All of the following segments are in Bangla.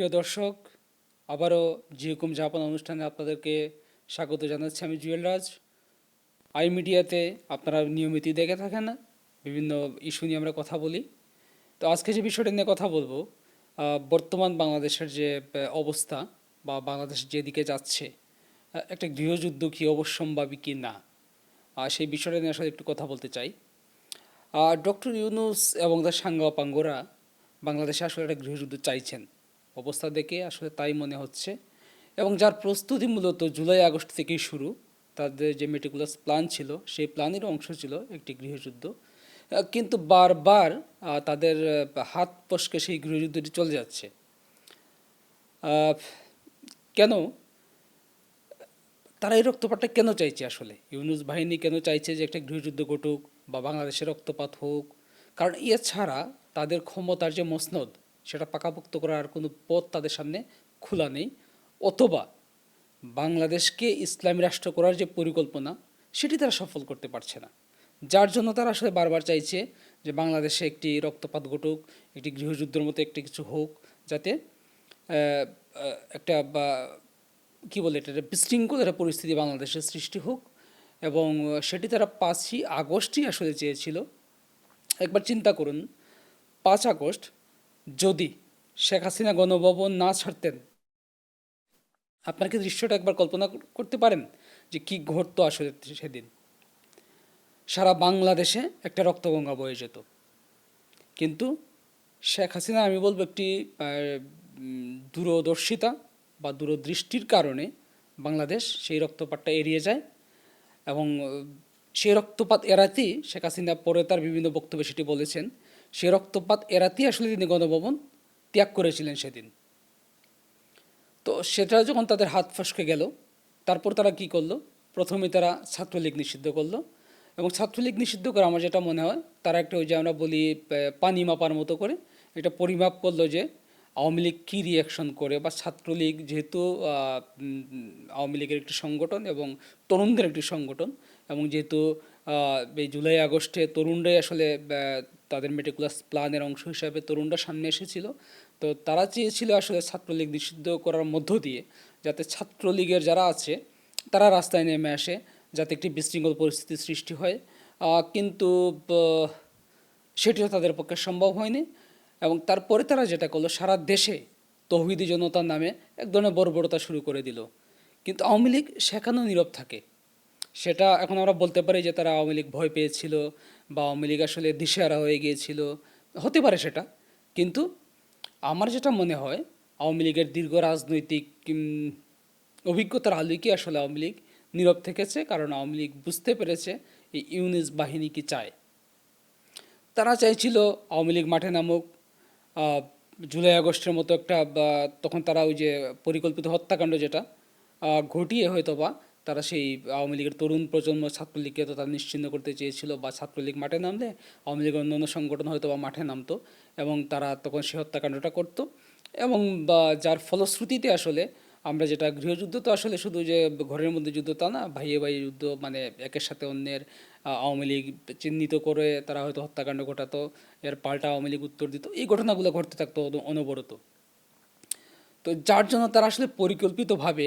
প্রিয় দর্শক, আবারও জিহুকুম জাপান অনুষ্ঠানে আপনাদেরকে স্বাগত জানাচ্ছি আমি জুয়েল রাজ। আই মিডিয়াতে আপনারা নিয়মিতই দেখে থাকেন, বিভিন্ন ইস্যু নিয়ে আমরা কথা বলি। তো আজকে যে বিষয়টা নিয়ে কথা বলব বর্তমান বাংলাদেশের যে অবস্থা বা বাংলাদেশ যেদিকে যাচ্ছে একটা গৃহযুদ্ধ কি অবশ্যম্ভাবী কি না সেই বিষয়টা নিয়ে আসলে একটু কথা বলতে চাই। ডক্টর ইউনুস এবং তার সাঙ্গাপাঙ্গরা বাংলাদেশে আসলে একটা গৃহযুদ্ধ চাইছেন। অবস্থা দেখে আসলে তাই মনে হচ্ছে। এবং যার প্রস্তুতি মূলত জুলাই আগস্ট থেকেই শুরু, তাদের যে মেটিকুলাস প্ল্যান ছিল, সেই প্ল্যানের অংশ ছিল একটি গৃহযুদ্ধ। কিন্তু বারবার তাদের হাত পশকে সেই গৃহযুদ্ধটি চলে যাচ্ছে। কেন? তারা এই রক্তপাতটা কেন চাইছে আসলে? ইউনুস বাহিনী কেন চাইছে যে একটা গৃহযুদ্ধ ঘটুক বা বাংলাদেশে রক্তপাত হোক? কারণ এছাড়া তাদের ক্ষমতার যে মসনদ সেটা পাকাপোক্ত করার কোনো পথ তাদের সামনে খোলা নেই। অথবা বাংলাদেশকে ইসলামী রাষ্ট্র করার যে পরিকল্পনা, সেটি তারা সফল করতে পারছে না। যার জন্য তারা আসলে বারবার চাইছে যে বাংলাদেশে একটি রক্তপাত ঘটুক, একটি গৃহযুদ্ধের মতো একটি কিছু হোক, যাতে একটা বা, কি বলে এটা, একটা বিশৃঙ্খল একটা পরিস্থিতি বাংলাদেশের সৃষ্টি হোক। এবং সেটি তারা পাঁচই আগস্টই আসলে চেয়েছিল। একবার চিন্তা করুন, পাঁচ আগস্ট যদি শেখ হাসিনা গণভবন না ছাড়তেন, আপনার কি দৃশ্যটা একবার কল্পনা করতে পারেন যে কি ঘটতো আসলে সেদিন? সারা বাংলাদেশে একটা রক্তগঙ্গা বয়ে যেত। কিন্তু শেখ হাসিনা, আমি বলব একটি দূরদর্শিতা বা দূরদৃষ্টির কারণে বাংলাদেশ সেই রক্তপাতটা এড়িয়ে যায় এবং সেই রক্তপাত এড়াতেই শেখ হাসিনা পরে তার বিভিন্ন বক্তব্যে সেটি বলেছেন সেই রক্তপাত এড়াতেই আসলে তিনি গণভবন ত্যাগ করেছিলেন সেদিন। তো সেটা যখন তাদের হাত ফসকে গেল, তারপর তারা কি করল? প্রথমে তারা ছাত্রলীগ নিষিদ্ধ করল এবং ছাত্রলীগ নিষিদ্ধ করে আমার যেটা মনে হয়, তারা একটা ওই যে আমরা বলি পানি মাপার মতো করে এটা পরিমাপ করল যে আওয়ামী লীগ কী রিয়াকশন করে বা ছাত্রলীগ যেহেতু আওয়ামী লীগের একটি সংগঠন এবং তরুণদের একটি সংগঠন এবং যেহেতু এই জুলাই আগস্টে তরুণরাই আসলে তাদের মেটিকুলাস প্ল্যানের অংশ হিসাবে তরুণরা সামনে এসেছিল। তো তারা চেয়েছিল আসলে ছাত্রলীগ নিষিদ্ধ করার মধ্য দিয়ে যাতে ছাত্রলীগের যারা আছে, তারা রাস্তায় নেমে আসে, যাতে একটি বিশৃঙ্খল পরিস্থিতি সৃষ্টি হয়। কিন্তু সেটিও তাদের পক্ষে সম্ভব হয়নি এবং তারপরে তারা যেটা করল, সারা দেশে তৌহিদি জনতার নামে এক ধরনের বর্বরতা শুরু করে দিল। কিন্তু আওয়ামী লীগ সেখানেও নীরব থাকে। সেটা এখন আমরা বলতে পারি যে তারা আওয়ামী লীগ ভয় পেয়েছিল বা আওয়ামী লীগ আসলে দিশেহারা হয়ে গিয়েছিল। হতে পারে সেটা। কিন্তু আমার যেটা মনে হয়, আওয়ামী লীগের দীর্ঘ রাজনৈতিক অভিজ্ঞতার আলোকে আসলে আওয়ামী লীগ নীরব থেকেছে? কারণ আওয়ামী লীগ বুঝতে পেরেছে এই ইউনিস বাহিনী কি চায়। তারা চাইছিল আওয়ামী লীগ মাঠে নামুক। জুলাই আগস্টের মতো একটা তখন তারা ওই যে পরিকল্পিত হত্যাকাণ্ড যেটা ঘটিয়ে হয়তো বা তারা সেই আওয়ামী লীগের তরুণ প্রজন্ম ছাত্রলীগকে তো তারা নিশ্চিন্ন করতে চেয়েছিল বা ছাত্রলীগ মাঠে নামলে আওয়ামী লীগের অন্যান্য সংগঠন হয়তো বা মাঠে নামতো এবং তারা তখন সে হত্যাকাণ্ডটা করতো এবং বা যার ফলশ্রুতিতে আসলে আমরা যেটা গৃহযুদ্ধ তো আসলে শুধু যে ঘরের মধ্যে যুদ্ধ তা না, ভাইয়ে ভাইয়ে যুদ্ধ মানে একের সাথে অন্যের আওয়ামী লীগ চিহ্নিত করে তারা হয়তো হত্যাকাণ্ড ঘটাতো, এর পাল্টা আওয়ামী লীগ উত্তর দিত, এই ঘটনাগুলো ঘটতে থাকতো অনবরত। তো যার জন্য তারা আসলে পরিকল্পিতভাবে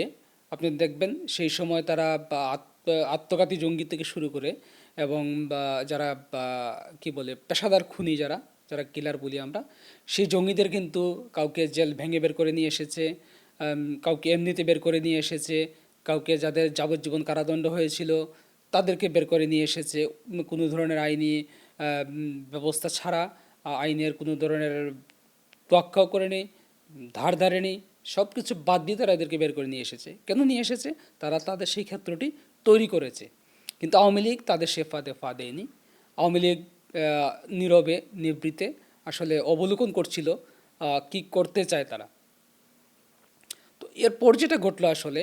আপনি দেখবেন সেই সময় তারা আত্মঘাতী জঙ্গি থেকে শুরু করে এবং যারা কি বলে, পেশাদার খুনি যারা যারা কিলার বলি আমরা, সেই জঙ্গিদের কিন্তু কাউকে জেল ভেঙে বের করে নিয়ে এসেছে কাউকে এমনিতে বের করে নিয়ে এসেছে, কাউকে যাদের যাবজ্জীবন কারাদণ্ড হয়েছিল, তাদেরকে বের করে নিয়ে এসেছে কোনো ধরনের আইনি ব্যবস্থা ছাড়া আইনের কোনো ধরনের তোয়াক্কাও করেনি ধার ধারে নেই সব কিছু বাদ দিয়ে তারা এদেরকে বের করে নিয়ে এসেছে। কেন নিয়ে এসেছে? তারা তাদের সেই ক্ষেত্রটি তৈরি করেছে। কিন্তু আওয়ামী লীগ তাদের সে ফাঁদে ফা দেয়নি। আওয়ামী লীগ নীরবে, নিবৃতে আসলে অবলোকন করছিল কি করতে চায় তারা। তো এরপর যেটা ঘটলো আসলে,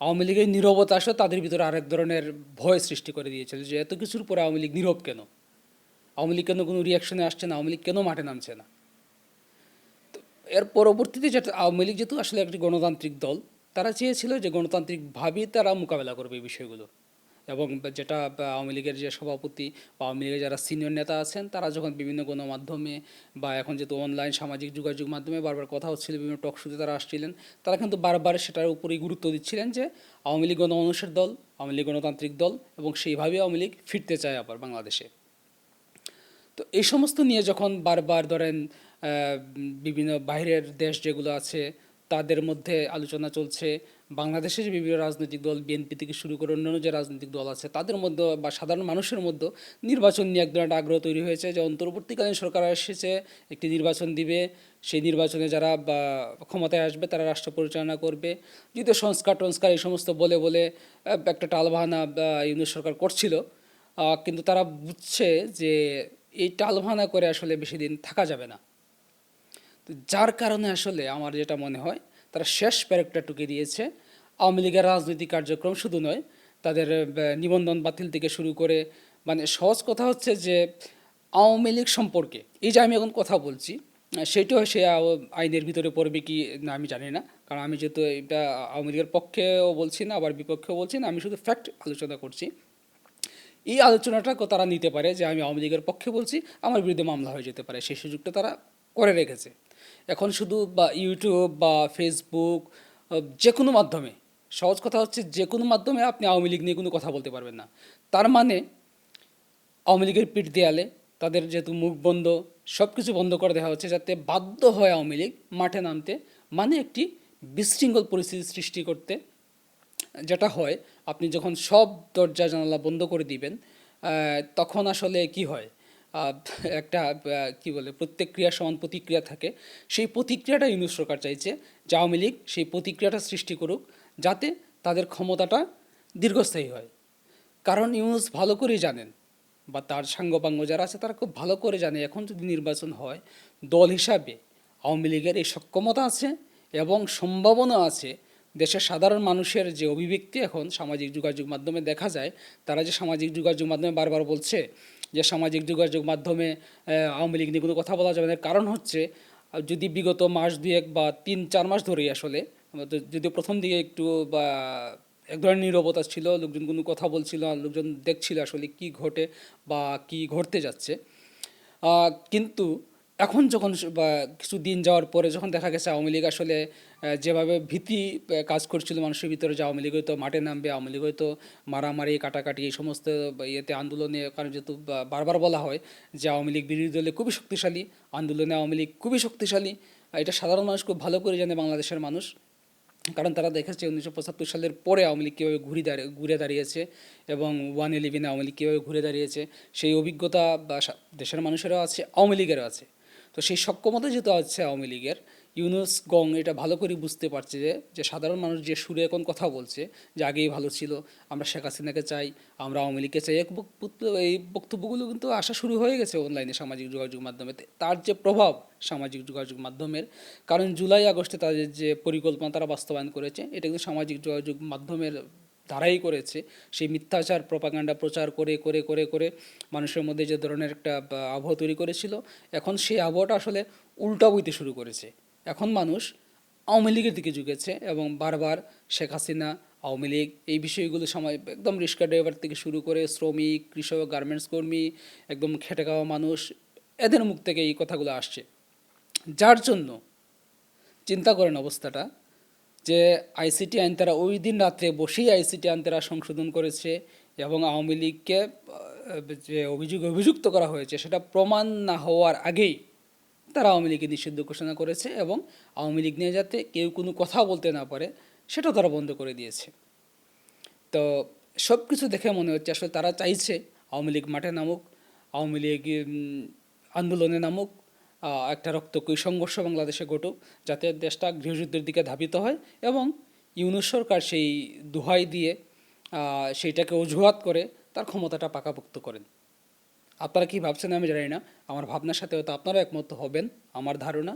আওয়ামী লীগের নীরবতা আসলে তাদের ভিতরে আরেক ধরনের ভয় সৃষ্টি করে দিয়েছিল যে, এত কিছুর পরে আওয়ামী লীগ নীরব কেন? আওয়ামী লীগ কেন কোনো রিয়াকশনে আসছে না? আওয়ামী লীগ কেন মাঠে নামছে না? এর পরবর্তীতে যেটা আওয়ামী লীগ যেহেতু আসলে একটি গণতান্ত্রিক দল, তারা চেয়েছিল যে গণতান্ত্রিকভাবেই তারা মোকাবেলা করবে এই বিষয়গুলো। এবং যেটা আওয়ামী লীগের যে সভাপতি বা আওয়ামী লীগের যারা সিনিয়র নেতা আছেন, তারা যখন বিভিন্ন গণমাধ্যমে বা এখন যেহেতু অনলাইন সামাজিক যোগাযোগ মাধ্যমে বারবার কথা হচ্ছিল, বিভিন্ন টক শুতে তারা আসছিলেন, তারা কিন্তু বারবার সেটার উপরেই গুরুত্ব দিচ্ছিলেন যে আওয়ামী লীগ গণমানুষের দল, আওয়ামী লীগ গণতান্ত্রিক দল এবং সেইভাবেই আওয়ামী লীগ ফিরতে চায় আবার বাংলাদেশে। তো এই সমস্ত নিয়ে যখন বারবার ধরেন বিভিন্ন বাইরের দেশ যেগুলো আছে, তাদের মধ্যে আলোচনা চলছে বাংলাদেশে যে বিভিন্ন রাজনৈতিক দল বিএনপি থেকে শুরু করে অন্যান্য যে রাজনৈতিক দল আছে, তাদের মধ্যে বা সাধারণ মানুষের মধ্যে নির্বাচন নিয়ে এক ধরনের আগ্রহ তৈরি হয়েছে যে অন্তর্বর্তীকালীন সরকার এসেছে, একটি নির্বাচন দিবে। সেই নির্বাচনে যারা, বা ক্ষমতায় আসবে, তারা রাষ্ট্র পরিচালনা করবে। যদিও সংস্কার টংস্কার এই সমস্ত বলে বলে একটা টালবাহানা ইউনিয়ন সরকার করছিল কিন্তু তারা বুঝছে যে এই টালভানা করে আসলে বেশি দিন থাকা যাবে না। তো যার কারণে আসলে আমার যেটা মনে হয়, তারা শেষ প্যারেকটা টুকে দিয়েছে। আওয়ামী লীগের রাজনৈতিক কার্যক্রম শুধু নয়, তাদের নিবন্ধন বাতিল থেকে শুরু করে মানে সহজ কথা হচ্ছে যে আওয়ামী লীগ সম্পর্কে, এই যে আমি এখন কথা বলছি সেটাও সে আইনের ভিতরে পড়বে কি, না আমি জানি না। কারণ আমি যেহেতু এটা আওয়ামী লীগের পক্ষেও বলছি না, আবার বিপক্ষেও বলছি না, আমি শুধু ফ্যাক্ট আলোচনা করছি। এই আলোচনাটাকে তারা নিতে পারে যে আমি আওয়ামী লীগের পক্ষে বলছি, আমার বিরুদ্ধে মামলা হয়ে যেতে পারে। সেই সুযোগটা তারা করে রেখেছে। এখন শুধু বা ইউটিউব বা ফেসবুক যে কোনো মাধ্যমে, সহজ কথা হচ্ছে যে কোনো মাধ্যমে আপনি আওয়ামী লীগ নিয়ে কোনো কথা বলতে পারবেন না। তার মানে আওয়ামী লীগের পিঠ দেয়ালে তাদের যেহেতু মুখ বন্ধ সব কিছু বন্ধ করে দেওয়া হচ্ছে যাতে বাধ্য হয় আওয়ামী লীগ মাঠে নামতে মানে একটি বিশৃঙ্খল পরিস্থিতি সৃষ্টি করতে যেটা হয়, আপনি যখন সব দরজা জানালা বন্ধ করে দিবেন তখন আসলে কি হয় একটা কি বলে, প্রত্যেক ক্রিয়া সমান প্রতিক্রিয়া থাকে। সেই প্রতিক্রিয়াটা ইউনুস সরকার চাইছে যে আওয়ামী লীগ সেই প্রতিক্রিয়াটা সৃষ্টি করুক যাতে তাদের ক্ষমতাটা দীর্ঘস্থায়ী হয়। কারণ ইউনুস ভালো করেই জানেন, বা তার সাঙ্গপাঙ্গ যারা আছে তারা খুব ভালো করে জানে, এখন যদি নির্বাচন হয়, দল হিসাবে আওয়ামী লীগের এই সক্ষমতা আছে এবং সম্ভাবনা আছে দেশের সাধারণ মানুষের যে অভিব্যক্তি এখন সামাজিক যোগাযোগ মাধ্যমে দেখা যায়, তারা যে সামাজিক যোগাযোগ মাধ্যমে বারবার বলছে যে সামাজিক যোগাযোগ মাধ্যমে আওয়ামী লীগ নিয়ে কোনো কথা বলা যাবে না। কারণ হচ্ছে, যদি বিগত মাস দুয়েক বা তিন, চার মাস ধরেই আসলে যদিও প্রথম দিকে একটু বা এক ধরনের নীরবতা ছিল, লোকজন কোনো কথা বলছিল না লোকজন দেখছিল আসলে কি ঘটে বা কি ঘটতে যাচ্ছে। কিন্তু এখন যখন বা কিছু দিন যাওয়ার পরে যখন দেখা গেছে আওয়ামী লীগ আসলে যেভাবে ভীতি কাজ করছিল মানুষের ভিতরে যে আওয়ামী লীগ হয়তো মাঠে নামবে, আওয়ামী লীগ হয়তো মারামারি, কাটাকাটি, এই সমস্ত ইয়েতে আন্দোলনে, কারণ যেহেতু বারবার বলা হয় যে আওয়ামী লীগ বিরোধী দলে খুবই শক্তিশালী, আন্দোলনে আওয়ামী লীগ খুবই শক্তিশালী, এটা সাধারণ মানুষ খুব ভালো করে জানে বাংলাদেশের মানুষ। কারণ তারা দেখেছে উনিশশো পঁচাত্তর সালের পরে আওয়ামী লীগ কীভাবে ঘুরে দাঁড়িয়ে, ঘুরে দাঁড়িয়েছে এবং ওয়ান ইলেভেনে আওয়ামী লীগ কীভাবে ঘুরে দাঁড়িয়েছে, সেই অভিজ্ঞতা, বা দেশের মানুষেরও আছে, আওয়ামী লীগেরও আছে। তো সেই সক্ষমতা যেহেতু আছে আওয়ামী লীগের, ইউনুস গং এটা ভালো করে বুঝতে পারছে যে যে সাধারণ মানুষ যে সুরে এখন কথা বলছে, যে আগেই ভালো ছিল, আমরা শেখ হাসিনাকে চাই, আমরা আওয়ামী লীগকে চাই, এক এই বক্তব্যগুলো কিন্তু আসা শুরু হয়ে গেছে অনলাইনে সামাজিক যোগাযোগ মাধ্যমে। তার যে প্রভাব সামাজিক যোগাযোগ মাধ্যমের, কারণ জুলাই আগস্টে তাদের যে পরিকল্পনা তারা বাস্তবায়ন করেছে, এটা কিন্তু সামাজিক যোগাযোগ মাধ্যমের দ্বারাই করেছে, সেই মিথ্যাচার, প্রপাগান্ডা প্রচার করে করে করে করে মানুষের মধ্যে যে ধরনের একটা আবহাওয়া তৈরি করেছিল, এখন সেই আবহাওয়াটা আসলে উল্টা বইতে শুরু করেছে। এখন মানুষ আওয়ামী লীগের দিকে ঝুঁকেছে এবং বারবার শেখ হাসিনা, আওয়ামী লীগ এই বিষয়গুলো সময় একদম রিক্সা ড্রাইভার থেকে শুরু করে শ্রমিক, কৃষক, গার্মেন্টস কর্মী, একদম খেটে খাওয়া মানুষ, এদের মুখ থেকে এই কথাগুলো আসছে। যার জন্য চিন্তা করেন অবস্থাটা যে আইসিটি আইন তারা ওই দিন রাত্রে বসেই আইসিটি আইন তারা সংশোধন করেছে এবং আওয়ামী লীগকে যে অভিযোগ, অভিযুক্ত করা হয়েছে সেটা প্রমাণ না হওয়ার আগেই তারা আওয়ামী লীগকে নিষিদ্ধ ঘোষণা করেছে এবং আওয়ামী লীগ নিয়ে যাতে কেউ কোনো কথা বলতে না পারে সেটাও তারা বন্ধ করে দিয়েছে। তো সব কিছু দেখে মনে হচ্ছে আসলে তারা চাইছে আওয়ামী লীগ মাঠে নামুক, আওয়ামী লীগ আন্দোলনে নামুক একটা রক্তকয়ী সংঘর্ষ বাংলাদেশে ঘটুক, যাতে দেশটা গৃহযুদ্ধের দিকে ধাবিত হয় এবং ইউনুস সরকার সেই দোহাই দিয়ে সেইটাকে অজুহাত করে তার ক্ষমতাটা পাকাপোক্ত করেন। আপনারা কি ভাবছেন আমি জানি না, আমার ভাবনার সাথে হয়তো আপনারা একমত হবেন, আমার ধারণা।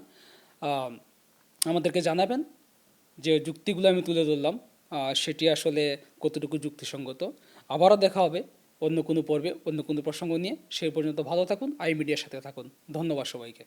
আমাদেরকে জানাবেন যে যুক্তিগুলো আমি তুলে ধরলাম সেটি আসলে কতটুকু যুক্তিসঙ্গত। আবারও দেখা হবে অন্য কোনো পর্বে, অন্য কোনো প্রসঙ্গ নিয়ে সে পর্যন্ত ভালো থাকুন, আই মিডিয়ার সাথে থাকুন। ধন্যবাদ সবাইকে।